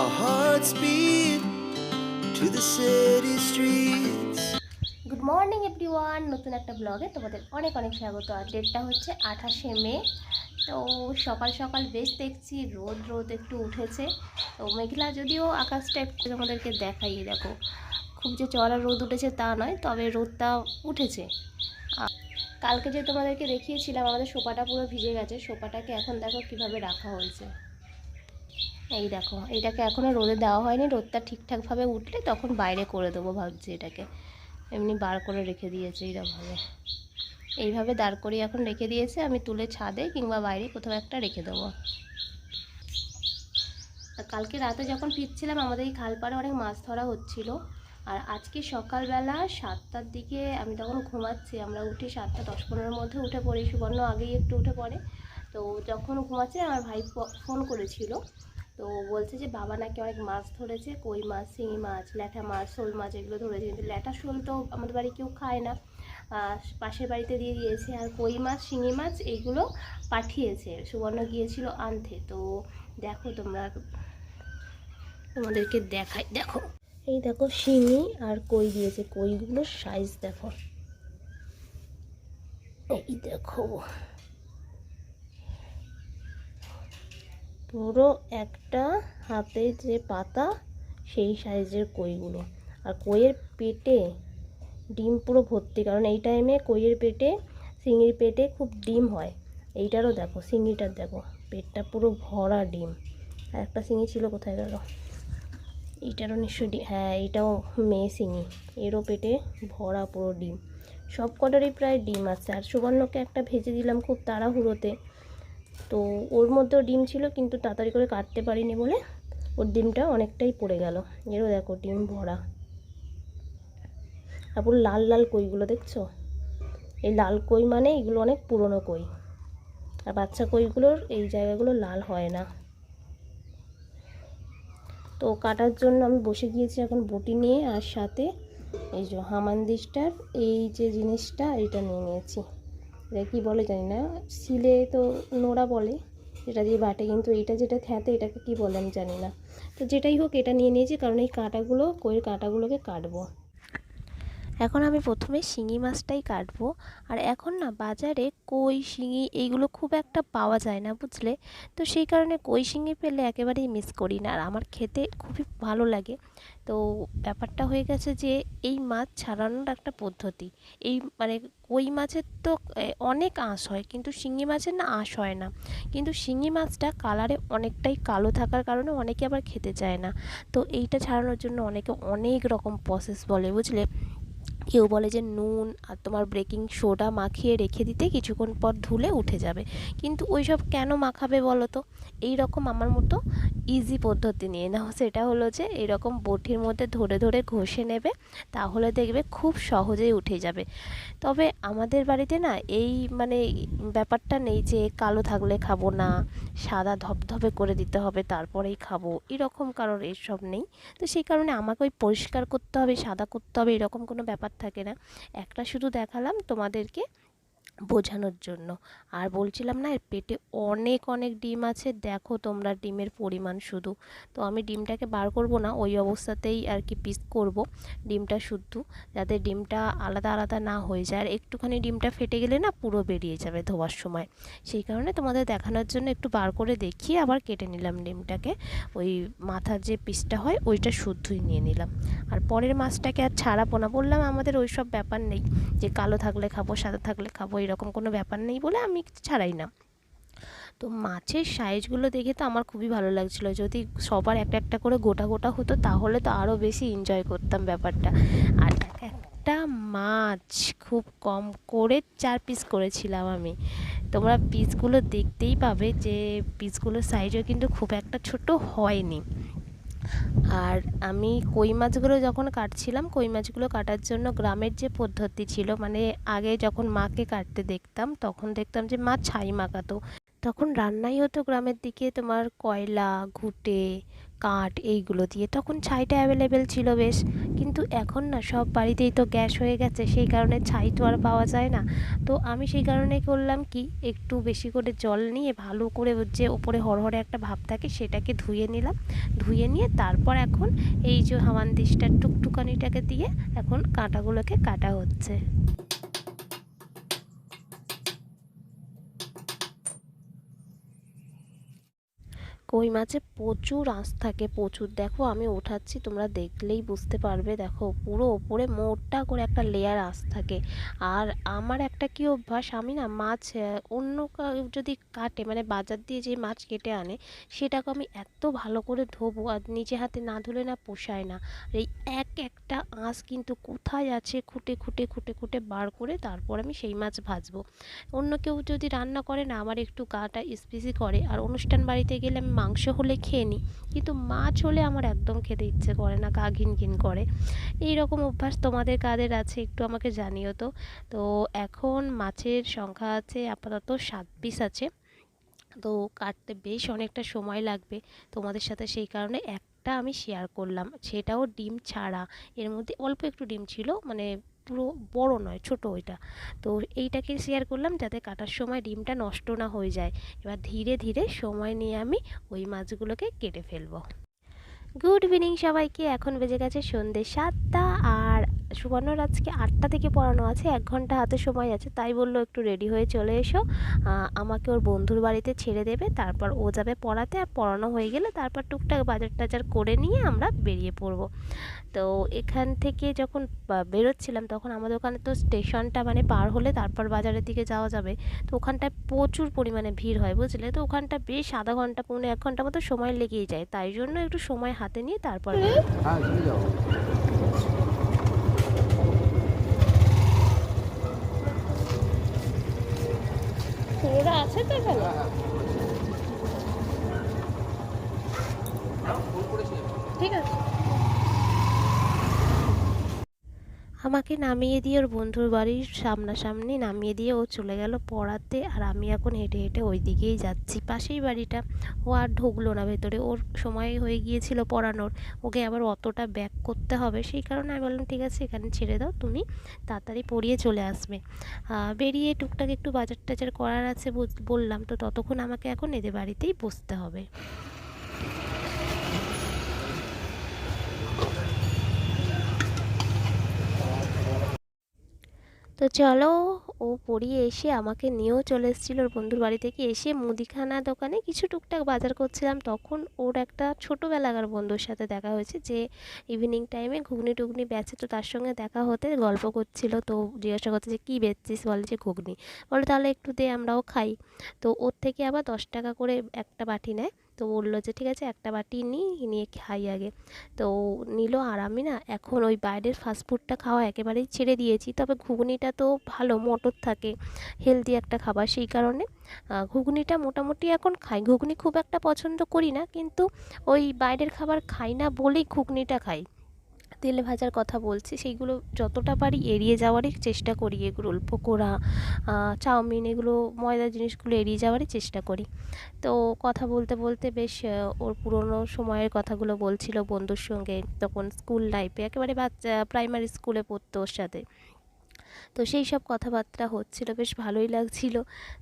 Our hearts beat to the city streets. Good morning everyone নতুন একটা ব্লগে তোমাদের অনেক অনেক স্বাগত। আর ডেটটা হচ্ছে আঠাশে মে। তো সকাল সকাল বেশ দেখছি, রোদ রোদ একটু উঠেছে। তো মেঘলা যদিও আকাশটা একটু তোমাদেরকে দেখাই, দেখো। খুব যে চড়া রোদ উঠেছে তা নয়, তবে রোদটা উঠেছে। কালকে যে তোমাদেরকে দেখিয়েছিলাম, আমাদের সোপাটা পুরো ভিজে গেছে। সোপাটাকে এখন দেখো কীভাবে রাখা হয়েছে। এই দেখো এইটাকে এখনও রোদে দেওয়া হয়নি, রোদটা ঠিকঠাকভাবে উঠলে তখন বাইরে করে দেবো ভাবছি এটাকে। এমনি বার করে রেখে দিয়েছে এইরকমভাবে। এইভাবে দাঁড় করিয়ে এখন রেখে দিয়েছে, আমি তুলে ছাদে কিংবা বাইরে কোথাও একটা রেখে দেবো। কালকে রাতে যখন ফিরছিলাম, আমাদের এই খালপাড়ে অনেক মাছ ধরা হচ্ছিল। আর আজকে সকালবেলা সাতটার দিকে আমি তখন ঘুমাচ্ছি, আমরা উঠি সাতটা দশ পনেরোর মধ্যে উঠে পড়ি, সুবর্ণ আগেই একটু উঠে পড়ে। তো যখন ঘুমাচ্ছে, আমার ভাই ফোন করেছিল। তো বলছে যে বাবা নাকি অনেক মাছ ধরেছে, কই মাছ, শিঙি মাছ, ল্যাঠা মাছ, শোল মাছ এগুলো ধরেছে। কিন্তু ল্যাঠা শোল তো আমাদের বাড়ি কেউ খায় না। পাশের বাড়িতে দিয়ে দিয়েছে। আর কই মাছ, শিঙি মাছ এইগুলো পাঠিয়েছে। সুবর্ণ গিয়েছিল আনতে। তো দেখো তোমরা, তোমাদেরকে দেখাই। দেখো। এই দেখো শিঙি আর কই দিয়েছে। কইগুলোর সাইজ দেখো। এই দেখো। পুরো একটা হাতে যে পাতা, সেই সাইজের কইগুলো আর কইয়ের পেটে ডিম পুরো ভর্তি, কারণ এই টাইমে কইয়ের পেটে, শিঙির পেটে খুব ডিম হয়। এইটারও দেখো, শিঙিটার দেখো, পেটটা পুরো ভরা ডিম। আর একটা শিঙি ছিল, কোথায় গেল? এইটারও নিশ্চয়ই হ্যাঁ এইটাও মেয়ে শিঙি। এরও পেটে ভরা পুরো ডিম। সব কটারই প্রায় ডিম আছে। আর সুবর্ণকে একটা ভেজে দিলাম খুব তাড়াহুড়োতে। তো ওর মধ্যেও ডিম ছিল, কিন্তু তাড়াতাড়ি করে কাটতে পারিনি বলে ওর ডিমটা অনেকটাই পড়ে গেল। এরও দেখো ডিম ভরা। আর পুরো লাল লাল কইগুলো দেখছ? এই লাল কই মানে এগুলো অনেক পুরনো কই। আর বাচ্চা কইগুলোর এই জায়গাগুলো লাল হয় না। তো কাটার জন্য আমি বসে গিয়েছি এখন বটি নিয়ে, আর সাথে এই যে হামানদিসটার, এই যে জিনিসটা এটা নিয়ে নিয়েছি। এটা কী বলে জানি না, শিলে তো নোড়া বলে এটা দিয়ে বাটে। কিন্তু এটা যেটা থ্যাতে এটাকে কি বলে আমি জানি না। তো যেটাই হোক, এটা নিয়ে নিয়েছি, কারণ এই কাঁটাগুলো কইয়ের কাঁটাগুলোকে কাটবো। এখন আমি প্রথমে শিঙি মাছটাই কাটবো। আর এখন না বাজারে কই, শিঙি এইগুলো খুব একটা পাওয়া যায় না, বুঝলে? তো সেই কারণে কই, শিঙি পেলে একেবারেই মিস করি না। আর আমার খেতে খুবই ভালো লাগে। তো ব্যাপারটা হয়ে গেছে যে এই মাছ ছাড়ানোর একটা পদ্ধতি। এই মানে কই মাছের তো অনেক আঁশ হয়, কিন্তু শিঙি মাছের না আঁশ হয় না। কিন্তু শিঙি মাছটা কালারে অনেকটাই কালো থাকার কারণে অনেকে আবার খেতে চায় না। তো এইটা ছাড়ানোর জন্য অনেকে অনেক রকম প্রসেস বলে, বুঝলে? কেউ বলে যে নুন আর তোমার বেকিং সোডা মাখিয়ে রেখে দিতে কিছুক্ষণ পর ধুলে উঠে যাবে। কিন্তু ওই সব কেন মাখাবে বলো তো? এই রকম আমার মতো ইজি পদ্ধতি নিয়ে নাও সেটা হলো যে এরকম বটির মধ্যে ধরে ধরে ঘষে নেবে, তাহলে দেখবে খুব সহজেই উঠে যাবে। তবে আমাদের বাড়িতে না এই মানে ব্যাপারটা নেই যে কালো থাকলে খাব না, সাদা ধপধপে করে দিতে হবে, তারপরেই খাব। এরকম কারোর এসব নেই। তো সেই কারণে আমাকে ওই পরিষ্কার করতে হবে, সাদা করতে হবে, এরকম কোনো ব্যাপার থাকে না। একটা শুধু দেখালাম তোমাদেরকে বোঝানোর জন্য। আর বলছিলাম না, এর পেটে অনেক অনেক ডিম আছে। দেখো তোমরা ডিমের পরিমাণ শুধু। তো আমি ডিমটাকে বার করব না, ওই অবস্থাতেই আর কি পিস করব ডিমটা শুদ্ধ, যাতে ডিমটা আলাদা আলাদা না হয়ে যায়। আর একটুখানি ডিমটা ফেটে গেলে না পুরো বেরিয়ে যাবে ধোয়ার সময়। সেই কারণে তোমাদের দেখানোর জন্য একটু বার করে দেখিয়ে আবার কেটে নিলাম ডিমটাকে। ওই মাথার যে পিসটা হয়, ওইটা শুদ্ধই নিয়ে নিলাম। আর পরের মাছটাকে আর ছাড়াবো না, বললাম আমাদের ওই সব ব্যাপার নেই। যে কালো থাকলে খাব, সাদা থাকলে খাব এরকম কোনো ব্যাপার নেই বলে আমি ছাড়াই না। তো মাছের সাইজগুলো দেখে তো আমার খুবই ভালো লাগছিল। যদি সবার একটা একটা করে গোটা গোটা হতো তাহলে তো আরও বেশি এনজয় করতাম ব্যাপারটা। আর এক একটা মাছ খুব কম করে চার পিস করেছিলাম আমি। তোমরা পিসগুলো দেখতেই পাবে যে পিসগুলোর সাইজও কিন্তু খুব একটা ছোট হয়নি। আর আমি কই মাছগুলো যখন কাটছিলাম, কই মাছগুলো কাটার জন্য গ্রামের যে পদ্ধতি ছিল মানে আগে যখন মাকে কাটতে দেখতাম, তখন দেখতাম যে মা ছাই মাখাতো। তখন রান্নাই হতো গ্রামের দিকে, তোমার কয়লা, ঘুঁটে, কাঠ এইগুলো দিয়ে। তখন ছাইটা অ্যাভেলেবেল ছিল বেশ, কিন্তু এখন না সব বাড়িতেই তো গ্যাস হয়ে গেছে, সেই কারণে ছাই তো আর পাওয়া যায় না। তো আমি সেই কারণে করলাম কি, একটু বেশি করে জল নিয়ে ভালো করে যে ওপরে হরহরে একটা ভাব থাকে সেটাকে ধুয়ে নিলাম। ধুয়ে নিয়ে তারপর এখন এই যে হামানদিসটার টুকটুকানিটাকে দিয়ে এখন কাঁটাগুলোকে কাটা হচ্ছে। কই মাছে প্রচুর আঁশ থাকে, প্রচুর। দেখো, আমি ওঠাচ্ছি, তোমরা দেখলেই বুঝতে পারবে। দেখো, পুরো ওপরে মোটা করে একটা লেয়ার আঁশ থাকে। আর আমার একটা কি অভ্যাস, আমি না মাছ অন্য যদি কাটে মানে বাজার দিয়ে যে মাছ কেটে আনে, সেটাকে আমি এত ভালো করে ধোবো আর নিজে হাতে না ধুলে না পোষায় না। আর এই এক একটা আঁশ কিন্তু কোথায় আছে, খুঁটে খুঁটে খুঁটে খুঁটে বার করে তারপর আমি সেই মাছ ভাজবো। অন্য কেউ যদি রান্না করে না, আমার একটু গাটা স্পিসি করে। আর অনুষ্ঠান বাড়িতে গেলে আমি মাংস হলে খেয়ে নিই কিন্তু মাছ হলে আমার একদম খেতে ইচ্ছে করে না, গা ঘিন ঘিন করে। এই রকম অভ্যাস তোমাদের কাদের আছে একটু আমাকে জানিও তো। তো এখন মাছের সংখ্যা আছে আপাতত সাত পিস আছে। তো কাটতে বেশ অনেকটা সময় লাগবে তোমাদের সাথে সেই কারণে একটা আমি শেয়ার করলাম। সেটাও ডিম ছাড়া। এর মধ্যে অল্প একটু ডিম ছিল মানে পুরো বড় নয়, ছোট ওইটা। তো এইটাকে শেয়ার করলাম যাতে কাটার সময় ডিমটা নষ্ট না হয়ে যায়। এবার ধীরে ধীরে সময় নিয়ে আমি ওই মাছগুলোকে কেটে ফেলব। গুড ইভিনিং সবাইকে, এখন বেজে গেছে সন্ধ্যে সাতটা সুবর্ণর আজকে আটটা থেকে পড়ানো আছে এক ঘণ্টা হাতে সময় আছে তাই বলল একটু রেডি হয়ে চলে এসো। আমাকে ওর বন্ধুর বাড়িতে ছেড়ে দেবে তারপর ও যাবে পড়াতে আর পড়ানো হয়ে গেলে তারপর টুকটাক বাজার টাজার করে নিয়ে আমরা বেরিয়ে পড়ব। তো এখান থেকে যখন বেরোচ্ছিলাম তখন আমাদের ওখানে তো স্টেশনটা মানে পার হলে তারপর বাজারের দিকে যাওয়া যাবে। তো ওখানটায় প্রচুর পরিমাণে ভিড় হয় বুঝলে? তো ওখানটা বেশ আধা ঘণ্টা পৌনে এক ঘণ্টা মতো সময় লেগেই যায় তাই জন্য একটু সময় হাতে নিয়ে তারপর হ্যাঁ পুরোটা আছে তো এখানে? ঠিক আছে। আমাকে নামিয়ে দিয়ে ওর বন্ধুর বাড়ির সামনাসামনি নামিয়ে দিয়ে ও চলে গেল পড়াতে। আর আমি এখন হেঁটে হেঁটে ওই দিকেই যাচ্ছি। পাশেই বাড়িটা। ও আর ঢুকলো না ভেতরে। ওর সময় হয়ে গিয়েছিল পড়ানোর। ওকে আবার অতটা ব্যাক করতে হবে। সেই কারণে আমি বললাম, ঠিক আছে, এখানে ছেড়ে দাও। তুমি তাড়াতাড়ি পড়িয়ে চলে আসবে। বেরিয়ে টুকটাক একটু বাজার টাজার করার আছে বললাম। তো ততক্ষণ আমাকে এখন এদের বাড়িতেই বসতে হবে। তো চলো, ও পড়িয়ে এসে আমাকে নিয়েও চলে এসেছিল ওর বন্ধুর বাড়ি থেকে। এসে মুদিখানা দোকানে কিছু টুকটাক বাজার করছিলাম। তখন ওর একটা ছোটোবেলাকার বন্ধুর সাথে দেখা হয়েছে যে ইভিনিং টাইমে ঘুগনি টুগনি বেচে তো তার সঙ্গে দেখা হতে গল্প করছিল। তো জিজ্ঞাসা করছে যে, কী বেচছিস? বলে যে, ঘুগনি। বলে, তাহলে একটু দে, আমরাও খাই। তো ওর থেকে আবার দশ টাকা করে একটা বাটি নেয়। তো বলল যে, ঠিক আছে, একটা বাটি নিই নিয়ে খাই আগে। তো নিল আর আমি না, এখন ওই বাইরের ফাস্টফুডটা খাওয়া একেবারেই ছেড়ে দিয়েছি। তবে ঘুগনিটা তো ভালো, মটর থাকে হেলদি একটা খাবার সেই কারণে। ঘুগনিটা মোটামুটি এখন খাই। ঘুগনি খুব একটা পছন্দ করি না, কিন্তু ওই বাইরের খাবার খাই না বলেই ঘুগনিটা খাই। তেলে ভাজার কথা বলছি, সেইগুলো যতটা পারি এড়িয়ে যাওয়ারই চেষ্টা করি। এগুলো পকোড়া চাউমিন এগুলো, ময়দা জিনিসগুলো এড়িয়ে যাওয়ারই চেষ্টা করি। তো কথা বলতে বলতে বেশ ওর পুরনো সময়ের কথাগুলো বলছিল বন্ধুর সঙ্গে, তখন স্কুল লাইফে একেবারে বাচ্চা প্রাইমারি স্কুলে পড়তো ওর সাথে। তো সেই সব কথাবার্তা হচ্ছিল, বেশ ভালোই লাগছিল।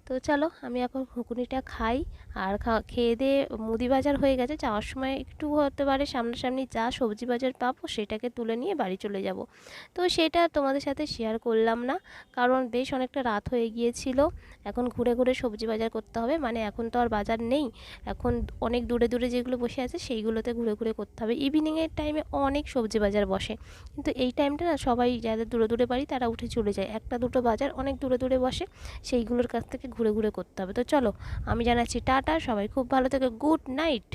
তো চলো, আমি এখন ঘুগনিটা খাই আর খেয়ে দিয়ে মুদি বাজার হয়ে গেছে, যাওয়ার সময় একটু হতে পারে সামনাসামনি যা সবজি বাজার পাবো সেটাকে তুলে নিয়ে বাড়ি চলে যাব। তো সেটা তোমাদের সাথে শেয়ার করলাম না, কারণ বেশ অনেকটা রাত হয়ে গিয়েছিল। এখন ঘুরে ঘুরে সবজি বাজার করতে হবে মানে এখন তো আর বাজার নেই। এখন অনেক দূরে দূরে যেগুলো বসে আছে সেইগুলোতে ঘুরে ঘুরে করতে হবে। ইভিনিংয়ের টাইমে অনেক সবজি বাজার বসে, কিন্তু এই টাইমটা না সবাই যাদের দূরে দূরে বাড়ি তারা উঠে চলে যায়। একটা দুটো বাজার অনেক দূরে দূরে বসে, সেইগুলোর কাছ থেকে ঘুরে ঘুরে করতে হবে। তো চলো, আমি জানাচ্ছি টাটা, সবাই খুব ভালো থেকে, গুড নাইট।